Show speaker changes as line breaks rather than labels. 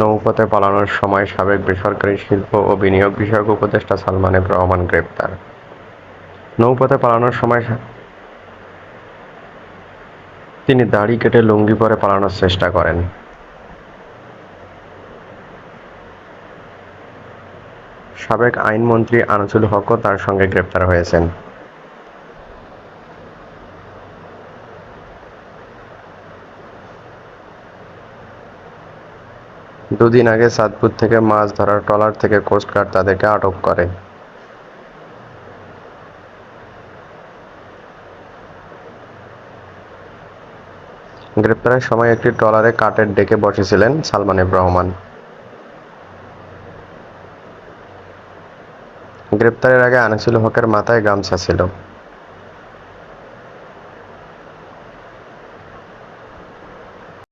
নৌপথে পালানোর সময় সাবেক বেসরকারি শিল্প ও বিনিয়োগ বিষয়ক উপদেষ্টা সালমান এফ রহমান গ্রেপ্তার। নৌপথে পালানোর সময় তিনি দাড়ি কেটে লুঙ্গি পরে পালানোর চেষ্টা করেন। সাবেক আইনমন্ত্রী আনিসুল হকও তার সঙ্গে গ্রেপ্তার হয়েছেন। দুদিন আগে চাঁদপুর থেকে মাছ ধরার ট্রলার থেকে কোস্টগার্ড তাদেরকে আটক করে। গ্রেপ্তারের সময় একটি ট্রলারে কাঠের ডেকে বসেছিলেন সালমান রহমান। গ্রেপ্তারের আগে আনিসুল হকের মাথায় গামছা ছিল।